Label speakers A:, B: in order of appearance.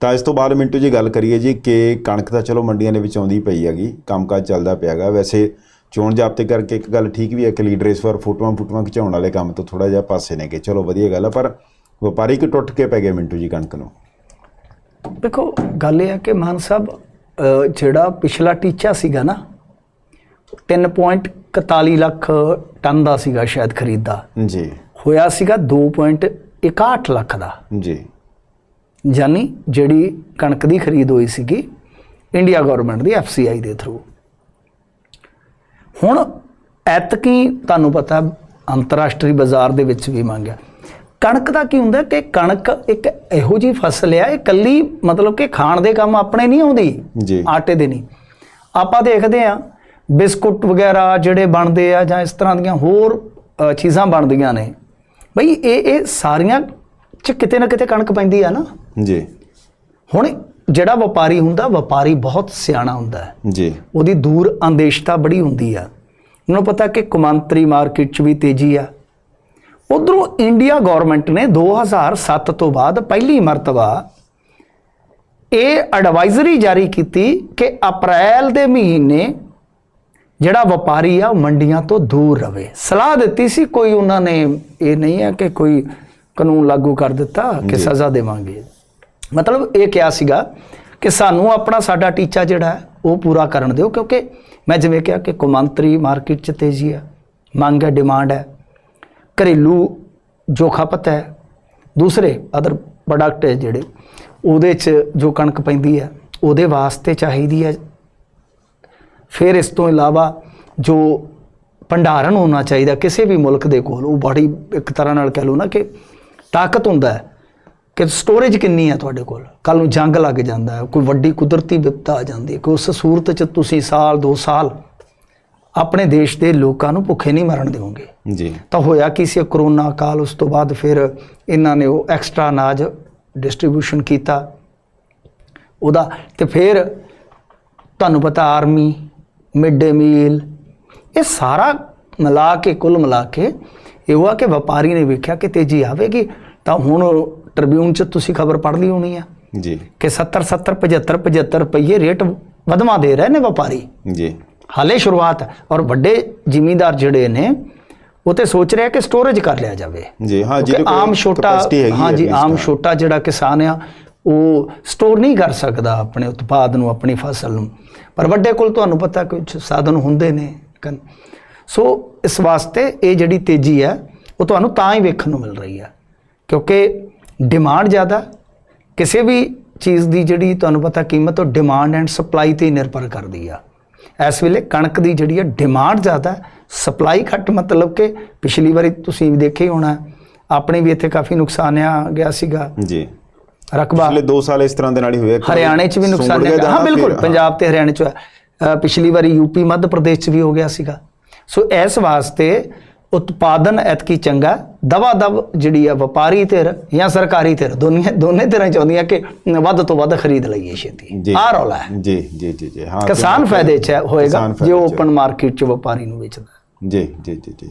A: ਤਾਂ ਇਸ ਤੋਂ ਬਾਅਦ ਮਿੰਟੂ ਜੀ ਗੱਲ ਕਰੀਏ ਜੀ ਕਿ ਕਣਕ ਤਾਂ ਚਲੋ ਮੰਡੀਆਂ ਦੇ ਵਿੱਚ ਆਉਂਦੀ ਪਈ ਹੈਗੀ ਕੰਮਕਾਜ ਚੱਲਦਾ ਪਿਆਗਾ ਵੈਸੇ ਚੋਣ ਜਾਬਤੇ ਕਰਕੇ ਇੱਕ ਗੱਲ ਠੀਕ ਵੀ ਹੈ ਕਿ ਲੀਡਰ ਇਸ ਵਾਰ ਫੋਟੋਆਂ ਫੋਟੋਆਂ ਖਿਚਾਉਣ ਵਾਲੇ ਕੰਮ ਤੋਂ ਥੋੜਾ ਜਿਹਾ ਪਾਸੇ ਨੇ ਕਿ ਚਲੋ ਵਧੀਆ ਗੱਲ ਹੈ ਪਰ ਵਪਾਰੀ ਕਿ ਟੁੱਟ ਕੇ ਪੈ ਗਏ ਮਿੰਟੂ ਜੀ ਕਣਕ ਨੂੰ?
B: ਦੇਖੋ ਗੱਲ ਇਹ ਹੈ ਕਿ ਮਾਨ ਸਾਹਿਬ ਜਿਹੜਾ ਪਿਛਲਾ ਟੀਚਾ ਸੀਗਾ ਨਾ 3.41 ਲੱਖ ਟਨ ਦਾ ਸੀਗਾ ਸ਼ਾਇਦ ਖਰੀਦ ਦਾ।
A: ਜੀ।
B: ਹੋਇਆ ਸੀਗਾ 2.61 ਲੱਖ ਦਾ।
A: ਜੀ।
B: ਯਾਨੀ ਜਿਹੜੀ ਕਣਕ ਦੀ ਖਰੀਦ ਹੋਈ ਸੀਗੀ ਇੰਡੀਆ ਗਵਰਨਮੈਂਟ ਦੀ ਐਫਸੀਆਈ ਦੇ ਥਰੂ ਹੁਣ ਐਤਕੀ ਤੁਹਾਨੂੰ ਪਤਾ ਅੰਤਰਰਾਸ਼ਟਰੀ ਬਾਜ਼ਾਰ ਦੇ ਵਿੱਚ ਵੀ ਮੰਗਿਆ ਕਣਕ ਦਾ ਕੀ ਹੁੰਦਾ ਕਿ ਕਣਕ ਇੱਕ ਇਹੋ ਜੀ ਫਸਲ ਆ ਇਹ ਕੱਲੀ ਮਤਲਬ ਕਿ ਖਾਣ ਦੇ ਕੰਮ ਆਪਣੇ ਨਹੀਂ ਆਉਂਦੀ
A: ਜੀ।
B: ਆਟੇ ਦੇ ਨਹੀਂ। ਆਪਾਂ ਦੇਖਦੇ ਆ ਬਿਸਕੁਟ ਵਗੈਰਾ ਜਿਹੜੇ ਬਣਦੇ ਆ ਜਾਂ ਇਸ ਤਰ੍ਹਾਂ ਦੀਆਂ ਹੋਰ ਚੀਜ਼ਾਂ ਬਣਦੀਆਂ ਨੇ। ਬਈ ਇਹ ਇਹ ਸਾਰੀਆਂ ਚ ਕਿਤੇ ਨਾ ਕਿਤੇ ਕਣਕ ਪੈਂਦੀ ਆ ਨਾ।
A: ਜੀ।
B: ਹੁਣ ਜਿਹੜਾ ਵਪਾਰੀ ਹੁੰਦਾ ਵਪਾਰੀ ਬਹੁਤ ਸਿਆਣਾ ਹੁੰਦਾ ਹੈ।
A: ਜੀ।
B: ਉਹਦੀ ਦੂਰ ਅੰਦੇਸ਼ਤਾ ਬੜੀ ਹੁੰਦੀ ਆ। ਉਹਨੂੰ ਪਤਾ ਕਿ ਕੌਮਾਂਤਰੀ ਮਾਰਕੀਟ 'ਚ ਵੀ ਤੇਜ਼ੀ ਆ। ਉਧਰੋਂ ਇੰਡੀਆ ਗਵਰਨਮੈਂਟ ਨੇ 2007 ਤੋਂ ਬਾਅਦ ਪਹਿਲੀ ਮਰਤਬਾ ਇਹ ਐਡਵਾਈਜ਼ਰੀ ਜਾਰੀ ਕੀਤੀ ਕਿ ਅਪ੍ਰੈਲ ਦੇ ਮਹੀਨੇ ਜਿਹੜਾ ਵਪਾਰੀ ਆ ਮੰਡੀਆਂ ਤੋਂ ਦੂਰ ਰਵੇ। ਸਲਾਹ ਦਿੱਤੀ ਸੀ ਕੋਈ ਉਹਨਾਂ ਨੇ ਇਹ ਨਹੀਂ ਹੈ ਕਿ ਕੋਈ ਕਾਨੂੰਨ ਲਾਗੂ ਕਰ ਦਿੱਤਾ ਕਿ। ਸਜ਼ਾ ਦੇਵਾਂਗੇ। ਮਤਲਬ ਇਹ ਕਿਹਾ ਸੀਗਾ ਕਿ ਸਾਨੂੰ ਆਪਣਾ ਸਾਡਾ ਟੀਚਾ ਜਿਹੜਾ ਹੈ, ਉਹ ਪੂਰਾ ਕਰਨ ਦਿਓ, ਕਿਉਂਕਿ ਮੈਂ ਜਿਵੇਂ ਕਿਹਾ ਕਿ ਕੌਮਾਂਤਰੀ ਮਾਰਕੀਟ 'ਚ ਤੇਜ਼ੀ ਹੈ, ਮੰਗ ਹੈ, ਡਿਮਾਂਡ ਹੈ। ਘਰੇਲੂ ਜੋ ਖਪਤ ਹੈ। ਦੂਸਰੇ ਅਦਰ ਪ੍ਰੋਡਕਟ ਹੈ ਜਿਹੜੇ, ਉਹਦੇ 'ਚ ਜੋ ਕਣਕ ਪੈਂਦੀ ਹੈ, ਉਹਦੇ ਵਾਸਤੇ ਚਾਹੀਦੀ ਹੈ। ਫਿਰ ਇਸ ਤੋਂ ਇਲਾਵਾ ਜੋ ਭੰਡਾਰਨ ਹੋਣਾ ਚਾਹੀਦਾ ਕਿਸੇ ਵੀ ਮੁਲਕ ਦੇ ਕੋਲ, ਉਹ ਬੜੀ ਇੱਕ ਤਰ੍ਹਾਂ ਨਾਲ ਕਹਿ ਲਓ ਨਾ ਕਿ ਤਾਕਤ ਹੁੰਦਾ ਹੈ। ਕਿ ਸਟੋਰੇਜ ਕਿੰਨੀ ਹੈ ਤੁਹਾਡੇ ਕੋਲ? ਕੱਲ ਨੂੰ ਜੰਗ ਲੱਗ ਜਾਂਦਾ ਹੈ ਕੋਈ ਵੱਡੀ ਕੁਦਰਤੀ ਵਿਪਤਾ ਆ ਜਾਂਦੀ ਹੈ ਕਿ ਉਸ ਸੂਰਤ 'ਚ ਤੁਸੀਂ ਸਾਲ 2 ਸਾਲ ਆਪਣੇ ਦੇਸ਼ ਦੇ ਲੋਕਾਂ ਨੂੰ ਭੁੱਖੇ ਨਹੀਂ ਮਰਨ ਦਿਓਗੇ।
A: ਜੀ।
B: ਤਾਂ ਹੋਇਆ ਕੀ ਸੀ? ਕਰੋਨਾ ਕਾਲ ਉਸ ਤੋਂ ਬਾਅਦ ਫਿਰ ਇਹਨਾਂ ਨੇ ਉਹ ਐਕਸਟਰਾ ਅਨਾਜ ਡਿਸਟ੍ਰੀਬਿਊਸ਼ਨ ਕੀਤਾ। ਉਹਦਾ ਤੇ ਫਿਰ ਤੁਹਾਨੂੰ ਪਤਾ ਆਰਮੀ ਮਿਡ ਡੇ ਮੀਲ ਇਹ ਸਾਰਾ ਮਿਲਾ ਕੇ ਕੁੱਲ ਮਿਲਾ ਕੇ ਇਹ ਹੋਆ ਕਿ ਵਪਾਰੀ ਨੇ ਵੇਖਿਆ ਕਿ ਤੇਜ਼ੀ ਆਵੇਗੀ। ਤਾਂ ਹੁਣ ਟ੍ਰਿਬਿਊਨ 'ਚ ਤੁਸੀਂ ਖਬਰ ਪੜ੍ਹ ਲਈ ਹੋਣੀ ਆ।
A: ਜੀ।
B: ਕਿ 70 70 75 75 ਰੁਪਏ ਰੇਟ ਵਧਵਾ ਦੇ ਰਹੇ ਨੇ ਵਪਾਰੀ।
A: ਜੀ।
B: ਹਾਲੇ ਸ਼ੁਰੂਆਤ ਹੈ ਔਰ ਵੱਡੇ ਜ਼ਿਮੀਂਦਾਰ ਜਿਹੜੇ ਨੇ ਉਹ ਤੇ ਸੋਚ ਰਿਹਾ ਕਿ ਸਟੋਰੇਜ ਕਰ ਲਿਆ ਜਾਵੇ।
A: ਜੀ ਹਾਂ ਕੋਲ
B: ਆਮ ਛੋਟਾ
A: ਹੈ
B: ਜੀ ਆਮ। ਛੋਟਾ ਜਿਹੜਾ ਕਿਸਾਨ ਆ ਉਹ ਸਟੋਰ ਨਹੀਂ ਕਰ ਸਕਦਾ ਆਪਣੇ ਉਤਪਾਦ ਨੂੰ ਆਪਣੀ ਫਸਲ ਨੂੰ। ਪਰ ਵੱਡੇ ਕੋਲ ਤੁਹਾਨੂੰ ਪਤਾ ਕੁਝ ਸਾਧਨ ਹੁੰਦੇ ਨੇ ਸੋ ਇਸ ਵਾਸਤੇ ਇਹ ਜਿਹੜੀ ਤੇਜ਼ੀ ਹੈ ਉਹ ਤੁਹਾਨੂੰ ਤਾਂ ਹੀ ਵੇਖਣ ਨੂੰ ਮਿਲ ਰਹੀ ਹੈ। ਕਿਉਂਕਿ ਡਿਮਾਂਡ ਜ਼ਿਆਦਾ ਕਿਸੇ ਵੀ ਚੀਜ਼ ਦੀ ਜਿਹੜੀ ਤੁਹਾਨੂੰ ਪਤਾ ਕੀਮਤ ਉਹ ਡਿਮਾਂਡ ਐਂਡ ਸਪਲਾਈ ਤੇ ਨਿਰਭਰ ਕਰਦੀ ਆ। ਇਸ ਵੇਲੇ ਕਣਕ ਦੀ ਜਿਹੜੀ ਹੈ ਡਿਮਾਂਡ ਜ਼ਿਆਦਾ ਸਪਲਾਈ ਘੱਟ ਮਤਲਬ ਕਿ ਪਿਛਲੀ ਵਾਰੀ ਤੁਸੀਂ ਵੀ ਦੇਖਿਆ ਹੀ ਹੋਣਾ ਆਪਣੇ ਵੀ ਇੱਥੇ ਕਾਫੀ ਨੁਕਸਾਨ ਆ ਗਿਆ ਸੀਗਾ।
A: ਜੀ।
B: ਰਕਬਾ।
A: ਪਿਛਲੇ 2 ਸਾਲ ਇਸ ਤਰ੍ਹਾਂ ਦੇ ਨਾਲ ਹੀ ਹੋਏ
B: ਹਰਿਆਣੇ 'ਚ ਵੀ ਨੁਕਸਾਨ ਹੈ ਹਾਂ ਬਿਲਕੁਲ ਪੰਜਾਬ ਤੇ ਹਰਿਆਣੇ 'ਚ ਹੋਇਆ। ਪਿਛਲੀ ਵਾਰੀ ਯੂਪੀ ਮੱਧ ਪ੍ਰਦੇਸ਼ 'ਚ ਵੀ ਹੋ ਗਿਆ ਸੀਗਾ। ਸੋ ਇਸ ਵਾਸਤੇ ਉਤਪਾਦਨ ਐਤਕੀ ਚੰਗਾ ਦਵਾ ਦਵ ਜਿਹੜੀ ਆ ਵਪਾਰੀ ਧਿਰ ਜਾਂ ਸਰਕਾਰੀ ਧਿਰ ਦੋਨੇ ਦੋਨੇ ਧਿਰਾਂ ਚਾਹੁੰਦੀਆਂ ਕਿ ਵੱਧ ਤੋਂ ਵੱਧ ਖਰੀਦ ਲਈਏ ਛੇਤੀ। ਆ ਰੌਲਾ ਹੈ।
A: ਜੀ ਜੀ ਜੀ ਜੀ ਹਾਂ
B: ਕਿਸਾਨ ਫਾਇਦੇ 'ਚ ਹੋਏਗਾ ਜੇ ਓਪਨ ਮਾਰਕੀਟ 'ਚ ਵਪਾਰੀ ਨੂੰ ਵੇਚਦਾ
A: ਜੀ ਜੀ ਜੀ ਜੀ।